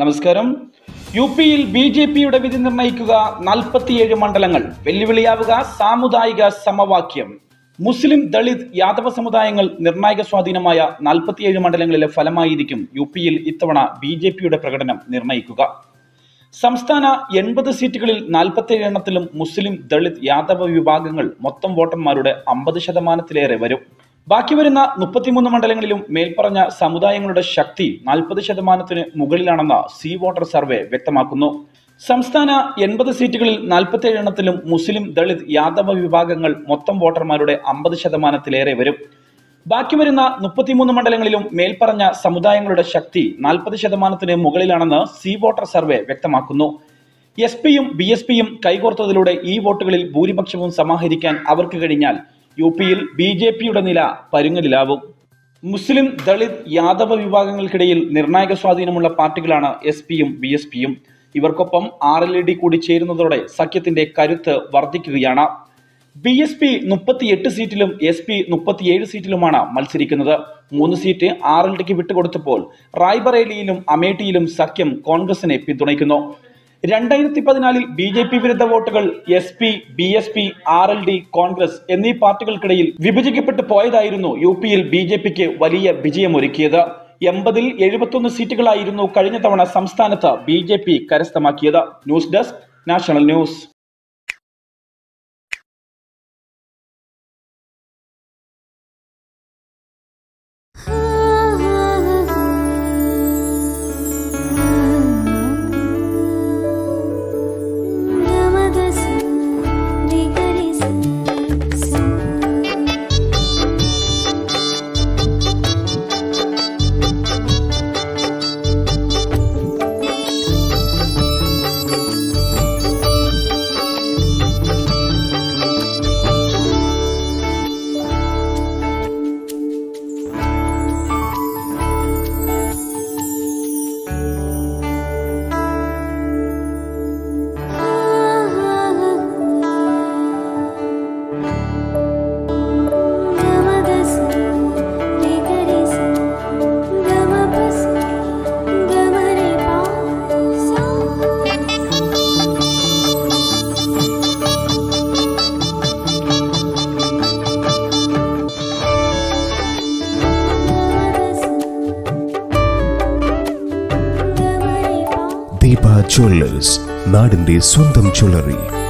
നമസ്കാരം. യു പിയിൽ B J പിയുടെ വിധി നിർണയിക്കുക നാൽപ്പത്തിയേഴ് മണ്ഡലങ്ങൾ. വെല്ലുവിളിയാവുക സാമുദായിക സമവാക്യം. മുസ്ലിം ദളിത് യാദവ സമുദായങ്ങൾ നിർണായക സ്വാധീനമായ നാൽപ്പത്തിയേഴ് മണ്ഡലങ്ങളിലെ ഫലമായിരിക്കും യു പിയിൽ ഇത്തവണ ബി ജെ പിയുടെ പ്രകടനം നിർണയിക്കുക. സംസ്ഥാന എൺപത് സീറ്റുകളിൽ നാൽപ്പത്തേഴ് എണ്ണത്തിലും മുസ്ലിം ദളിത് യാദവ വിഭാഗങ്ങൾ മൊത്തം വോട്ടർമാരുടെ അമ്പത് ശതമാനത്തിലേറെ വരും. ബാക്കി വരുന്ന മുപ്പത്തിമൂന്ന് മണ്ഡലങ്ങളിലും മേൽപ്പറഞ്ഞ സമുദായങ്ങളുടെ ശക്തി നാൽപ്പത് ശതമാനത്തിന് മുകളിലാണെന്ന് സീ വോട്ടർ സർവേ വ്യക്തമാക്കുന്നു. സംസ്ഥാന എൺപത് സീറ്റുകളിൽ നാൽപ്പത്തിയേഴ് എണ്ണത്തിലും മുസ്ലിം ദളിത് യാദവ വിഭാഗങ്ങൾ മൊത്തം വോട്ടർമാരുടെ അമ്പത് ശതമാനത്തിലേറെ വരും. ബാക്കി വരുന്ന മുപ്പത്തിമൂന്ന് മണ്ഡലങ്ങളിലും മേൽപ്പറഞ്ഞ സമുദായങ്ങളുടെ ശക്തി നാൽപ്പത് ശതമാനത്തിന് മുകളിലാണെന്ന് സി വോട്ടർ സർവേ വ്യക്തമാക്കുന്നു. എസ് പിയും ബി എസ് പിയും കൈകോർത്തതിലൂടെ ഈ വോട്ടുകളിൽ ഭൂരിപക്ഷവും സമാഹരിക്കാൻ അവർക്ക് കഴിഞ്ഞാൽ യു പിയിൽ ബി ജെ പിയുടെ നില പരുങ്ങലിലാവും. മുസ്ലിം ദളിത് യാദവ വിഭാഗങ്ങൾക്കിടയിൽ നിർണായക സ്വാധീനമുള്ള പാർട്ടികളാണ് എസ് പിയും ബി എസ് പിയും. ഇവർക്കൊപ്പം ആർ എൽ ഡി കൂടി ചേരുന്നതോടെ സഖ്യത്തിന്റെ കരുത്ത് വർദ്ധിക്കുകയാണ്. ബി എസ് പി മുപ്പത്തിയെട്ട് സീറ്റിലും എസ് പി മുപ്പത്തിയേഴ് സീറ്റിലുമാണ് മത്സരിക്കുന്നത്. മൂന്ന് സീറ്റ് ആർ എൽ ഡിക്ക് വിട്ടുകൊടുത്തപ്പോൾ റായ്ബറേലിയിലും അമേഠിയിലും സഖ്യം കോൺഗ്രസിനെ പിന്തുണയ്ക്കുന്നു. രണ്ടായിരത്തി പതിനാലിൽ ബി ജെ പി വിരുദ്ധ വോട്ടുകൾ S P B S P R L D Congress എന്നീ പാർട്ടികൾക്കിടയിൽ വിഭജിക്കപ്പെട്ടു പോയതായിരുന്നു യു പിയിൽ ബി ജെ പിക്ക് വലിയ വിജയമൊരുക്കിയത്. എൺപതിൽ എഴുപത്തൊന്ന് സീറ്റുകളായിരുന്നു കഴിഞ്ഞ തവണ സംസ്ഥാനത്ത് ബി ജെ പി കരസ്ഥമാക്കിയത്. News desk national news. Deepa jewellers നാടിന്റെ സ്വന്തം ജ്വല്ലറി.